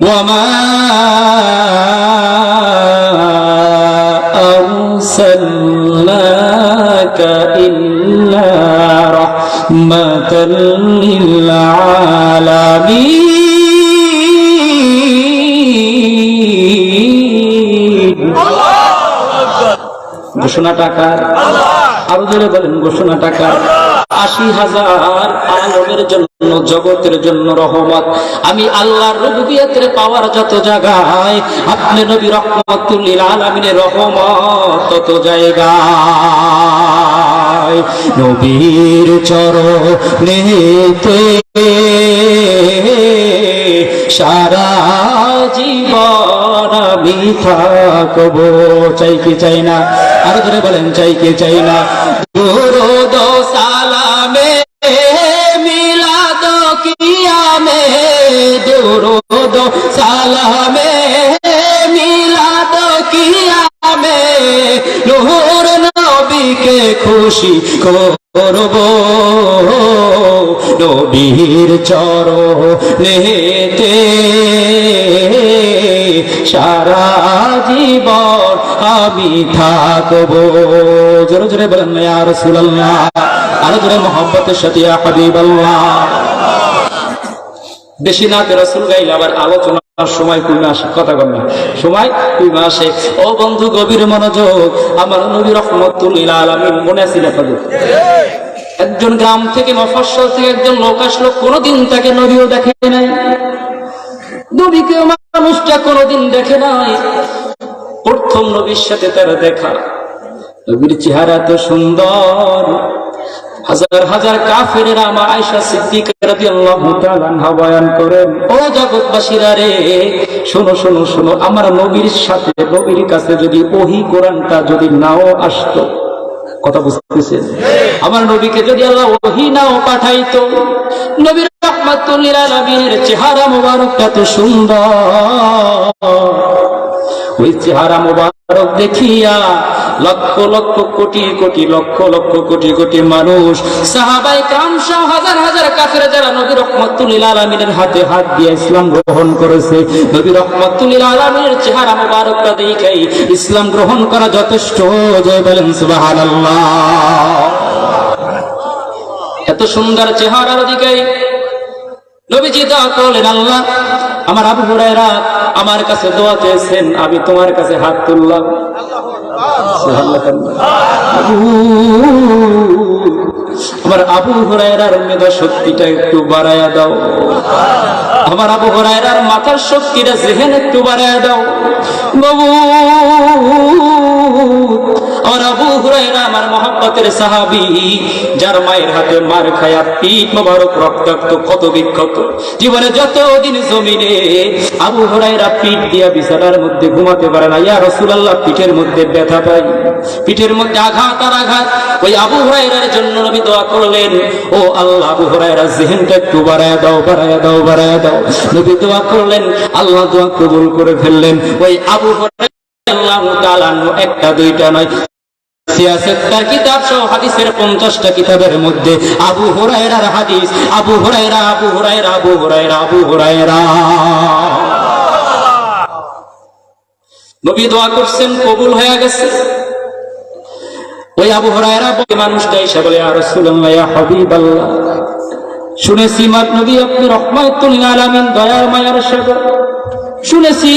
وما أرسلناك إلا رحمة للعالمين ঘোষণা টাকার আরো জোরে বলেন ঘোষণা টাকার আশি হাজার আলমের জন্য, জগতের জন্য রহমত। আমি আল্লাহর রবুবিয়াতের পাওয়ার যত জায়গায়, আপনি নবী রহমতুল্লিল আলমিনের রহমত তত জায়গায়। নবীর চরণেতে সারা জীবন আমি থাকব। চাই কি চাই না? আরও ধরে বলেন, চাই কি চাই না? ও দুরুদ সালামে মিলাদ কিয়ামে। নূর নবীকে খুশি করব। নবীর চরণেতে সারা জীবন আমি থাকব। জোরে জোরে বলেন না ইয়া রাসূলুল্লাহ। আরও জোরে মোহাম্মতের সাথে, ইয়া হাবিবাল্লাহ। বেশি না রসুল গাইলে আবার আপনাদের একজন গ্রাম থেকে থেকে একজন লোক আসলো, কোনোদিন তাকে নবীও দেখে নাই। নবীকে মানুষটা কোনোদিন দেখে নাই। প্রথম নবীর সাথে তার দেখা। নবীর চেহারা তো সুন্দর। হাজার হাজার কাফেরেরা মা আয়েশা সিদ্দিকা রাদিয়াল্লাহু তাআলা বয়ান করেন ও জগৎবাসীরা রে, শোনো শোনো শোনো, আমার নবীর সাথে, নবীর কাছে যদি ওহি কোরআনটা যদি নাও আসতো। কথা বুঝতেছেন? আমার নবীকে যদি আল্লাহ ওহি নাও পাঠাইতো, নবীর রহমাতুল্লিল আলামিনের চেহারা মোবারকটা তো সুন্দর। ওই চেহারা মোবারক দেখিয়া লক্ষ লক্ষ কোটি কোটি লক্ষ লক্ষ কোটি কোটি মানুষ, সাহাবাই কাম হাজার হাজার কাফের যারা নবী রহমতুল্লিল আলমিনের হাতে হাত দিয়ে ইসলাম গ্রহণ করেছে নবী রহমতুল্লিল আলমিনের চেহারা মোবারকটা দেখাই ইসলাম গ্রহণ করা যথেষ্ট জয় বলেন সুবাহান এত সুন্দর চেহারার দিকে নবীজি দোয়া করলেন, আল্লাহ, আমার আবু হুরায়রা আমার কাছে দোয়া চেয়েছেন, আমি তোমার কাছে হাত তুললাম। আমার মেধা শক্তিটা একটু বাড়ায়া দাও। আমার আবু হুরায়রার মাথার শক্তিটা জেহেন একটু বাড়ায়া দাও। বাবু আবু পিঠের মধ্যে ব্যথা পাই। পিঠের মধ্যে আঘাত আর আঘাত। ওই আবু জন্য নবী দোয়া করলেন, ও আল্লাহ, আবু হুরায়রা জেহেনটা একটু বাড়ায় দাও বাড়ায় দাও বাড়ায় দাও। নবী দোয়া করলেন, আল্লাহ দোয়া কবুল করে ফেললেন। ওই আবু একটা, দুইটা নয় নবী দোয়া করছেন, কবুল হয়ে গেছে। ওই আবু হুরায়রা বলে মানুষটা এসে বলে আর শুনেছি, মাত নবী, আপনি রহমাতুল আলামিন দয়া মায়ার সাগর শুনেছি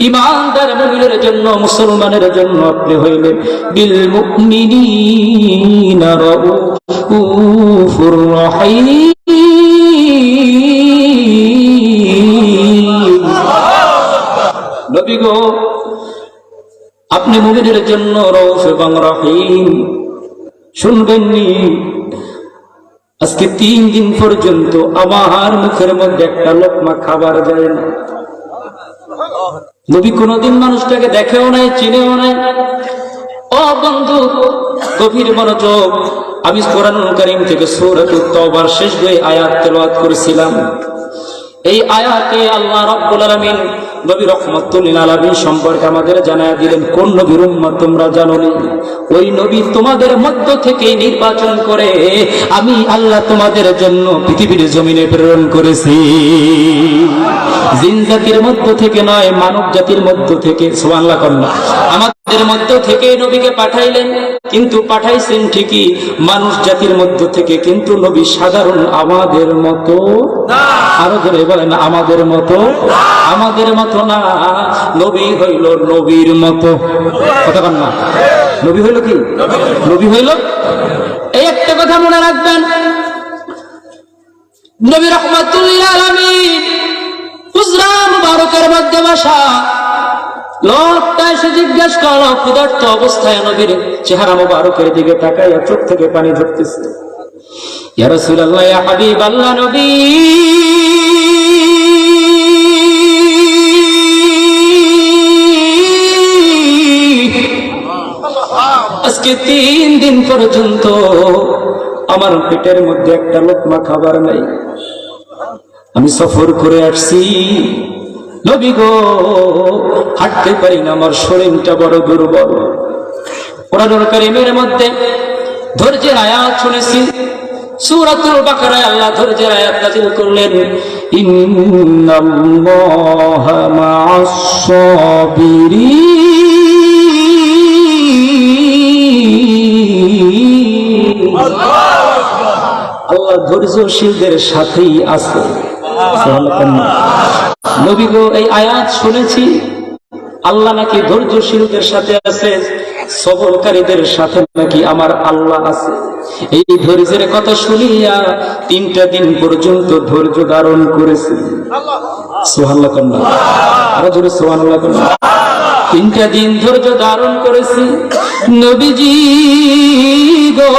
ইমানদার মুমিনের জন্য, মুসলমানের জন্য আপনি হইলেন বিল মুমিনিনা আপনি মুমিনের জন্য রউফ এবং রহিম শুনবেননি। আজকে তিন দিন পর্যন্ত আমার মুখের মধ্যে একটা লোকমা খাবার যায় না। নবী কোনদিন মানুষটাকে দেখেও নাই, চিনেও নাই। ও বন্ধু, গভীর মনোযোগ। আমি করিম থেকে তওবার শেষ দুই আয়াত করেছিলাম। এই আয়াতে আল্লাহ রাব্বুল আলামিন নবী রহমতুল আলামিন সম্পর্কে আমাদের জানায় দিলেন কোন নবীর উম্মত তোমরা জানো নি ওই নবী তোমাদের মধ্য থেকে নির্বাচন করে আমি আল্লাহ তোমাদের জন্য পৃথিবীর জমিনে প্রেরণ করেছি। জিন জাতির মধ্য থেকে নয় মানব জাতির মধ্য থেকে সোয়াল্লা কন্যা আমাদের মধ্য থেকে নবীকে পাঠাইলেন কিন্তু পাঠাইছেন ঠিকই মানুষ জাতির মধ্য থেকে কিন্তু নবী সাধারণ আমাদের মতো। আরও ধরে বলেন আমাদের মতো। আমাদের মতো না নবী হইল নবীর মতো। কথা না। নবী হইল কি? নবী হইল? এই একটা কথা মনে রাখবেন। নবী রহমাতুল্লাহ আলামিন হুজরা মুবারকের মধ্যে বসা লোকটা এসে জিজ্ঞেস করল, ক্ষুধার্ত অবস্থায় নবীর চেহারা মুবারকের দিকে তাকাইয়া চোখ থেকে পানি ঝরতেছে। ইয়া রাসূলুল্লাহ, ইয়া হাবিব নবী। আজকে তিন দিন পর্যন্ত আমার পেটের মধ্যে একটা লোকমা খাবার নাই। আমি সফর করে আসছি। নবী গো, হাঁটতে পারি না, আমার শরীরটা বড় দুর্বল। ওরা কারিমের মধ্যে ধৈর্যের আয়াত শুনেছি। সূরাতুল বাকারায় আল্লাহ ধৈর্যের আয়াত নাযিল করলেন, ইন্নাল্লাহা মা'আস আল্লাহ ধৈর্যশীলদের সাথেই আছে। নবী গো, এই আয়াত শুনেছি, আল্লাহ নাকি ধৈর্যশীলদের সাথে আছে, সবরকারীদের সাথে নাকি আমার আল্লাহ আছে। এই ধৈর্যের কথা শুনিয়া তিনটা দিন পর্যন্ত ধৈর্য ধারণ করেছি। সোহান্লা কন্যা। আরও জোরে সোহান্লা কন্যা। তিনটা দিন ধৈর্য ধারণ করেছি। নবীজি গো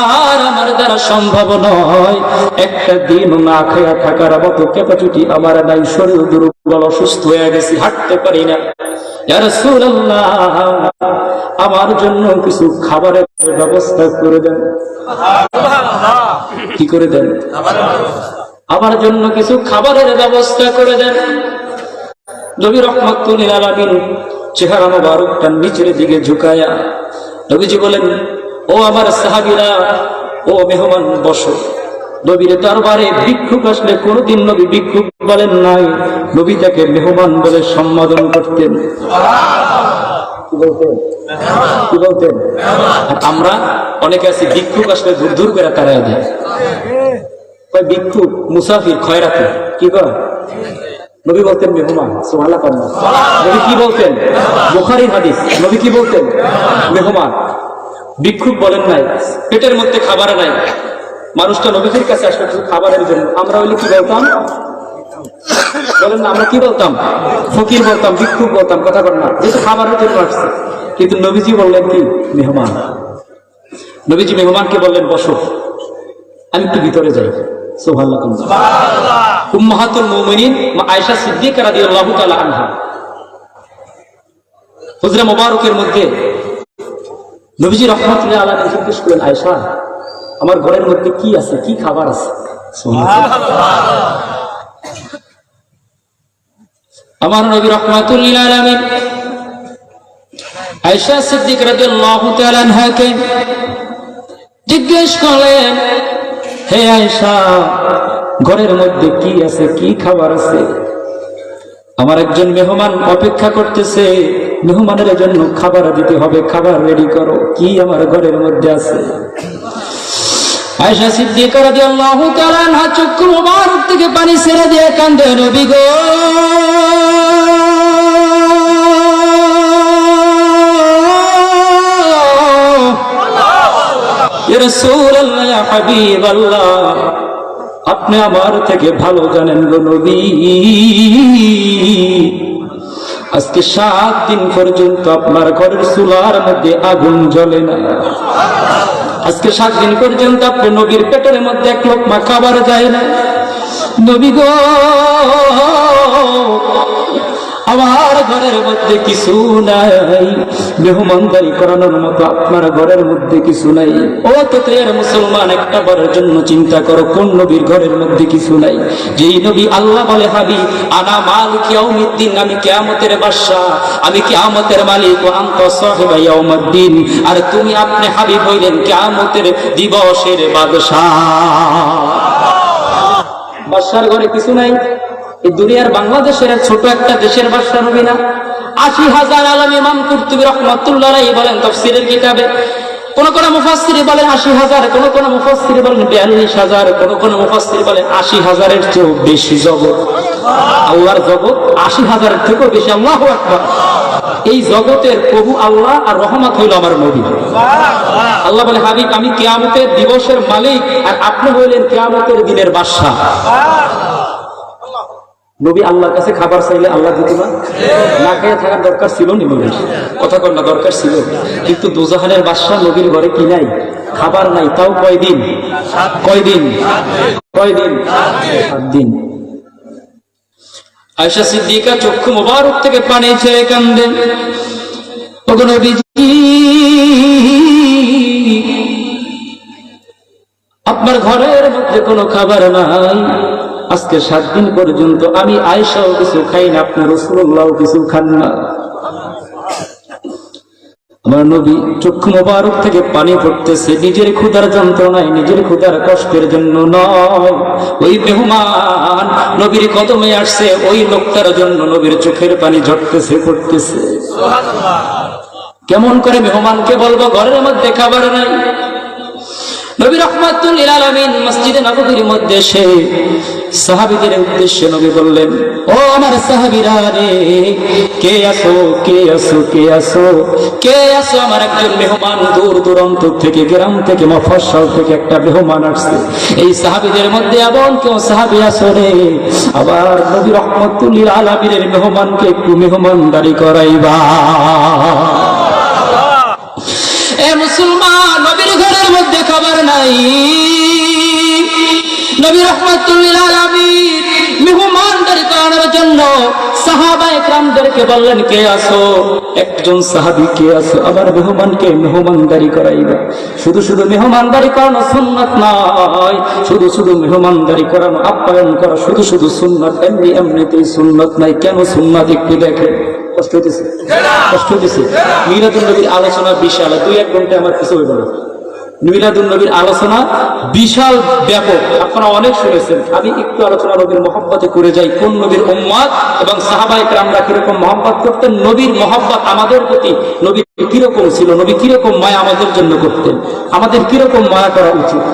আর আমার দ্বারা সম্ভব নয়। একটা দিন না খেয়া থাকার মতো ক্যাপাসিটি আমার নাই শরীর দুর্বল অসুস্থ হয়ে গেছি হাঁটতে পারি না। আমার জন্য কিছু খাবারের ব্যবস্থা করে দেন। কি করে দেন? আমার জন্য কিছু খাবারের ব্যবস্থা করে দেন। নবী রহমতুল চেহারা মোবারকটা নিচের দিকে ঝুঁকায়া নবীজি বলেন, ও আমার সাহাবিরা, ও মেহমান বসো। নবীর দরবারে ভিক্ষুক আসলে কোনোদিন নবী ভিক্ষুক বলেন নাই। নবী তাকে মেহমান বলে সম্বোধন করতেন। কি আমরা অনেকে আছি, ভিক্ষুক আসলে দূর দূর করে তারা কয় ভিক্ষুক, মুসাফির, খয়রাতি, কি কয়? নবী বলতেন মেহমান সোহালা কন্যা নবী কি বলতেন? বুখারি হাদিস। নবী কি বলতেন? মেহমান। ভিক্ষুক বলেন নাই, পেটের মধ্যে খাবার নাই। মানুষটা নবীদের কাছে আসলে শুধু খাবারের জন্য আমরা হইলে কি বলতাম? বলেন না, আমরা কি বলতাম? ফকির বলতাম, ভিক্ষুক বলতাম, কথা বল না। যেহেতু খাবারের জন্য আসছে। কিন্তু নবীজি বললেন কি? মেহমান। নবীজি মেহমানকে বললেন, বসো। আমি একটু ভিতরে যাই। উম্মাহাতুল মুমিনিন মা আয়েশা সিদ্দিকা রাদিয়াল্লাহু তাআলা আনহা। হুজরা মোবারকের মধ্যে নবীজি রহমতুল্লাহ আলাইহি জিজ্ঞেস করলেন আয়েশা আমার ঘরের মধ্যে কি আছে? কি খাবার আছে? আমার নবী রহমাতুল্লাহ আলামিন আয়েশা সিদ্দিক রাদিয়াল্লাহু তাআলা আনহাকে জিজ্ঞেস করলেন হে আয়েশা, ঘরের মধ্যে কি আছে, কি খাবার আছে? আমার একজন মেহমান অপেক্ষা করতেছে, মেহমানের জন্য খাবার দিতে হবে, খাবার রেডি করো, কি আমার ঘরের মধ্যে আছে? আয়সা রাদিয়াল্লাহু তাআলা আনহা চক্ষু মুবারক থেকে পানি ছেড়ে দিয়ে কান্দে, নবী গো! আপনি আমার থেকে ভালো জানেন গো নবী। আজকে সাত দিন পর্যন্ত আপনার ঘরের চুলার মধ্যে আগুন জ্বলে না। আজকে সাত দিন পর্যন্ত আপনি নবীর পেটের মধ্যে এক লোকমা খাবার যায় না। নবী আমার ঘরের মধ্যে কিছু নাই। মেহমানদারি করানোর মতো আপনার ঘরের মধ্যে কিছু নাই। ও তো তের মুসলমান একটা বারের জন্য চিন্তা করো, কোন নবীর ঘরের মধ্যে কিছু নাই। যেই নবী আল্লাহ বলে, হাবি, আনা মাল কিয়াউমিদ্দিন আমি কিয়ামতের বাদশা আমি কিয়ামতের মালিক ও আন্ত সাহেবা ইয়াউমিদ্দিন। আর তুমি আপনি হাবিব হইলেন কিয়ামতের দিবসের বাদশা বাদশার ঘরে কিছু নাই। এই দুনিয়ার বাংলাদেশের ছোট একটা দেশের বাদশা নবী না? আশি হাজার আলম ইমাম কুর্তুবী রহমতুল্লাহ বলেন তফসিরের কিতাবে। কোন কোন মুফাসসিরি বলেন আশি হাজার, কোন কোন মুফাসসিরি বলেন বিয়াল্লিশ হাজার, কোন কোন মুফাসসিরি বলেন আশি হাজারের চেয়েও বেশি জগৎ। আল্লাহর জগৎ আশি হাজারের থেকেও বেশি, আল্লাহ এই জগতের প্রভু আল্লাহ আর রহমত হইল আমার নবী। আল্লাহ বলে, হাবিব, আমি কেয়ামতের দিবসের মালিক আর আপনি হইলেন কেয়ামতের দিনের বাদশাহ। নবী আল্লাহর কাছে খাবার চাইলে আল্লাহ দিতে না না খেয়ে থাকার দরকার ছিল নি নবীর কথা না, দরকার ছিল। কিন্তু দুজাহানের বাদশাহ নবীর ঘরে কি নাই? খাবার নাই, তাও কয়দিন? কয়দিন? কয়দিন? সাত দিন আয়সা সিদ্দিকা চক্ষু মোবারক থেকে পানি ছেড়ে কান্দেন। আপনার ঘরের মধ্যে কোনো খাবার নাই। আজকে সাত দিন পর্যন্ত আমি আয়সাও কিছু খাই না আপনার রসুল্লাহ কিছু খান না। আমার নবী চক্ষু মোবারক থেকে পানি পড়তেছে নিজের ক্ষুধার যন্ত্রণায় নিজের ক্ষুধার কষ্টের জন্য নয়। ওই মেহমান নবীর কদমে আসছে ওই লোকটার জন্য নবীর চোখের পানি ঝরতেছে পড়তেছে। কেমন করে মেহমানকে বলব ঘরের মধ্যে খাবার নাই। নবী রহমাতুল্লিল আলামিন মসজিদে নববীর মধ্যে সে সাহাবীদের উদ্দেশ্যে নবী বললেন, ও আমার সাহাবীরা রে, কে আসো কে আসো কে আসো কে আসো আমার একজন মেহমান দূর দূরান্ত থেকে, গ্রাম থেকে থেকে একটা মেহমান আসছে। এই সাহাবীদের মধ্যে এমন কেউ সাহাবী আসো রে? আবার নবী মেহমানকে একটু মেহমানদারি করাইবা। এ মুসলমান নবীর খাবার নাই। নবী রহমাতুল্লিল আলামিন মেহমানদারি করানোর জন্য সাহাবা একরামদেরকে বললেন কে আসো একজন সাহাবী কে আসো আবার মেহমানকে মেহমানদারি করাইবা। শুধু শুধু মেহমানদারি করানো সুন্নাত নয় শুধু শুধু মেহমানদারি করানো আপ্যায়ন করা শুধু শুধু সুন্নাত এমনি এমনিতেই সুন্নাত নাই। কেন সুন্নাত একটু দেখেন। কষ্ট হইতেছে? কষ্ট হইতেছে? মিলাদুল নবীর আলোচনা বিশাল দুই এক ঘণ্টা আমার কিছু হইব না। মিলাদুল নবীর আলোচনা বিশাল ব্যাপক। আপনারা অনেক শুনেছেন আমি একটু আলোচনা নবীর মহব্বতে করে যাই কোন নবীর উম্মাদ এবং সাহাবাহিক আমরা কীরকম মহব্বত করতেন নবীর মহব্বত আমাদের প্রতি নবী কীরকম ছিল নবী কীরকম মায়া আমাদের জন্য করতেন আমাদের কীরকম মায়া করা উচিত?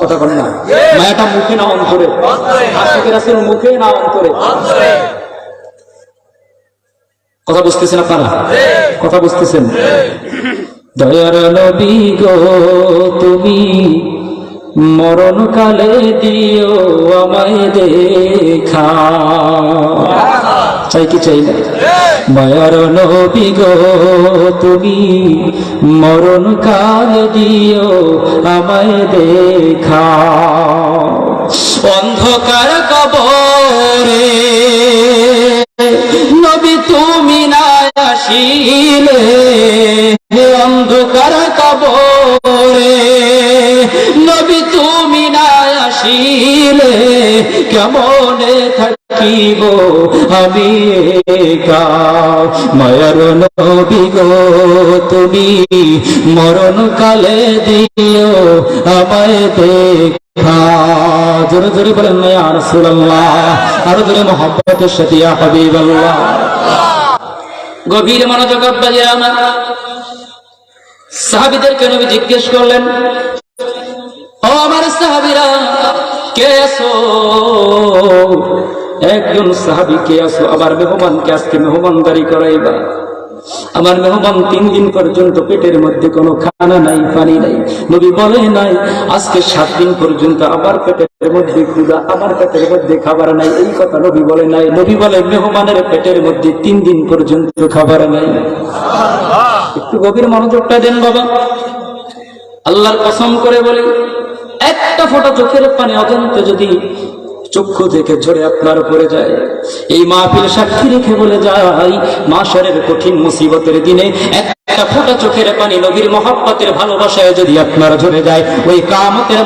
কথা বলেন না। মায়াটা মুখে না অন্তরে। মুখে না অন্তরে। কথা বুঝতেছেন আপনারা? কথা বুঝতেছেন? দয়ার নবী গো, তুমি মরণ কালে দিও আমায় দেখা। চাই কি চাই না? মায়ার নবী গো, তুমি মরণ কালে দিও আমায় দেখা। অন্ধকার কবরে নবী তুমি না আসিলে। কেমনে থাকিব, আমি একা। মায়ার নবী তুমি মরণ কালে দিও আমায় দেখা। জোরে জোরে বলেন না ইয়া রাসূলুল্লাহ আরও জোরে মোহাম্মতের সাথে হাবিবাল্লাহ। গভীর মনোযোগ আব্বাজি আমার সাহাবীদেরকে নবী জিজ্ঞেস করলেন, ও আমার সাহাবীরা কে আছো? একজন সাহাবী কে আছো? আবার মেহমানকে আজকে মেহমানদারি করাইবা। আমার মেহমান তিন দিন পর্যন্ত পেটের মধ্যে কোনো খানা নাই, পানি নাই। নবী বলে নাই, আজকে সাত দিন পর্যন্ত আবার পেটের মধ্যে ক্ষুদা আমার পেটের মধ্যে খাবার নাই। এই কথা নবী বলে নাই। নবী বলে, মেহমানের পেটের মধ্যে তিন দিন পর্যন্ত খাবার নাই। একটু গভীর মনোযোগটা দেন বাবা। আল্লাহর কসম করে বলি একটা ফোঁটা চোখের পানি অজন্তে যদি চক্ষু থেকে ঝরে আপনার উপরে যায়, এই মাহফিল সাক্ষী রেখে বলে যায়, মাসরের কঠিন মুসিবতের দিনে একটা ফোঁটা চোখের পানি নবীর ভালোবাসায় যদি আপনার ঝরে যায়, ওই কামতের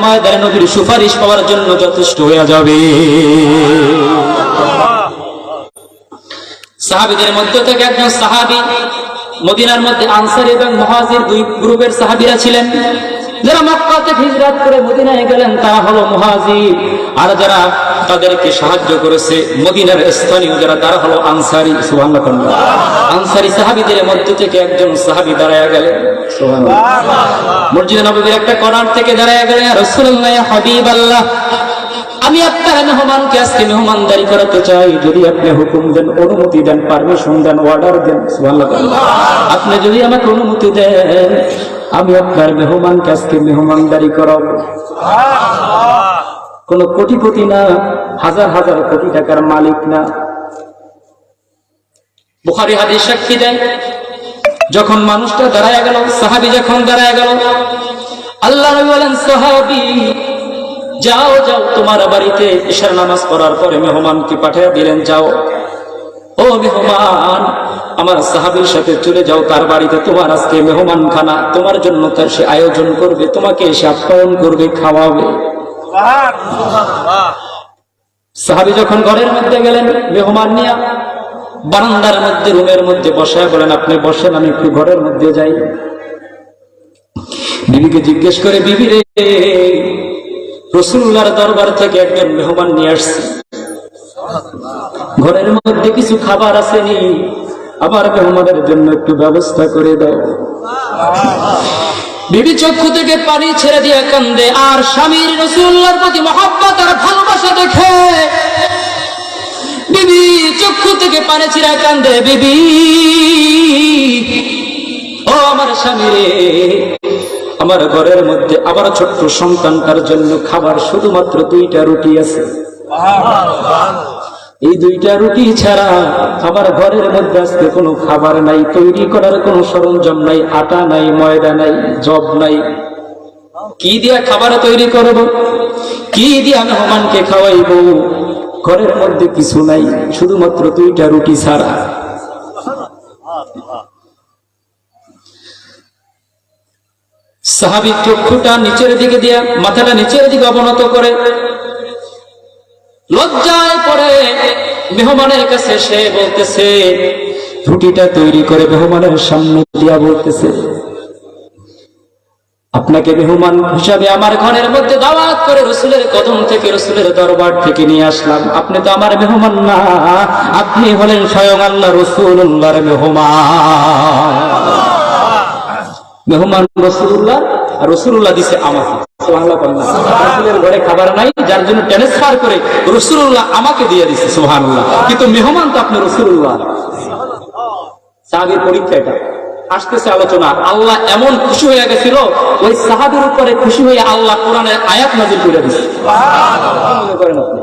নবীর সুপারিশ পাওয়ার জন্য যথেষ্ট হয়ে যাবে। সাহাবিদের মধ্য থেকে একজন সাহাবি মদিনার মধ্যে আনসার এবং মহাজির দুই গ্রুপের সাহাবিরা ছিলেন। যারা মক্কা থেকে হিজরত করে মদিনায় গেলেন, তারা হলো মুহাজির। আর যারা তাদেরকে সাহায্য করেছে মদিনার স্থানীয় যারা, তারা হলো আনসারি, সুবহানাল্লাহ। আনসারি সাহাবীদের মধ্য থেকে একজন সাহাবী দাঁড়ায় গেলেন, সুবহানাল্লাহ। মসজিদে একটা কর্নার থেকে দাঁড়ায় গেলেন রাসূলুল্লাহ হাবিবাল্লাহ, আমি আপনার মেহমানকে আজকে মেহমানদারি করাতে চাই। যদি আপনি হুকুম দেন, অনুমতি দেন, পারমিশন দেন, অর্ডার দেন, সুবহানাল্লাহ। আপনি যদি আমাকে অনুমতি দেন আমি আপনার মেহমানকে আজকে মেহমানদারি করাবো। কোন কোটিপতি না, হাজার হাজার কোটি টাকার মালিক না। বুখারি হাদিস সাক্ষী দেয়, যখন মানুষটা দাঁড়ায় গেল, সাহাবি যখন দাঁড়ায় গেল, আল্লাহ বলেন সাহাবি, যাও যাও, তোমার বাড়িতে ঈশার নামাজ পড়ার পরে মেহমানকে পাঠিয়ে দিলেন, যাও। ও মেহমান, আমার সাহাবীর সাথে চলে যাও, তার বাড়িতে তোমার আজকে মেহমান খানা তোমার জন্য তার সে আয়োজন করবে, তোমাকে সে আপ্যায়ন করবে, খাওয়াবে। সাহাবি যখন ঘরের মধ্যে গেলেন, মেহমান নিয়ে বারান্দার মধ্যে, রুমের মধ্যে বসায় বলেন, আপনি বসেন, আমি একটু ঘরের মধ্যে যাই। বিবিকে জিজ্ঞেস করে, বিবি রে রসুল্লার দরবার থেকে একজন মেহমান নিয়ে আসছে। ঘরের মধ্যে কিছু খাবার আসেনি। আমার মেহমানের জন্য একটু ব্যবস্থা করে দাও। বিবি চক্ষু থেকে পানি ছেড়ে দিয়ে কান্দে, আর স্বামীর রসুল্লার প্রতি মহাব্বত আর ভালোবাসা দেখে। বিবি চক্ষু থেকে পানি ছিঁড়া কান্দে, বিবি, ও আমার স্বামী আমার ঘরের মধ্যে আবার ছোট্ট সন্তানটার জন্য খাবার শুধুমাত্র দুইটা রুটি আছে। এই দুইটা রুটি ছাড়া আমার ঘরের মধ্যে আজকে কোনো খাবার নাই, তৈরি করার কোনো সরঞ্জাম নাই, আটা নাই, ময়দা নাই জব নাই। কি দিয়া খাবার তৈরি করব? কি দিয়া মেহমানকে খাওয়াইব? ঘরের মধ্যে কিছু নাই, শুধুমাত্র দুইটা রুটি ছাড়া। সাহাবি চক্ষুটা নিচের দিকে দিয়া, মাথাটা নিচের দিকে অবনত করে লজ্জায় পড়ে মেহমানের কাছে সে বলতেছে, রুটিটা তৈরি করে মেহমানের সামনে দিয়া বলতেছে, আপনাকে মেহমান হিসাবে আমার ঘরের মধ্যে দাওয়াত করে রসুলের কদম থেকে রসুলের দরবার থেকে নিয়ে আসলাম। আপনি তো আমার মেহমান না, আপনি হলেন স্বয়ং আল্লাহ রসুল্লাহর মেহমান। মেহমান রসুল্লাহ আর রসুল্লাহ দিছে আমাকে। সুবহানাল্লাহ বলেন না। রসুলের ঘরে খাবার নাই যার জন্য ট্রান্সফার করে রসুল্লাহ আমাকে দিয়ে দিছে সুবহানাল্লাহ। কিন্তু মেহমান তো আপনি রসুল্লাহ। সাহাবির পরীক্ষা এটা। আসতেছে আলোচনা আল্লাহ এমন খুশি হয়ে গেছিল ওই সাহাবির উপরে খুশি হয়ে আল্লাহ কোরআনের আয়াত নাজিল করে দিচ্ছে মনে করেন আপনি?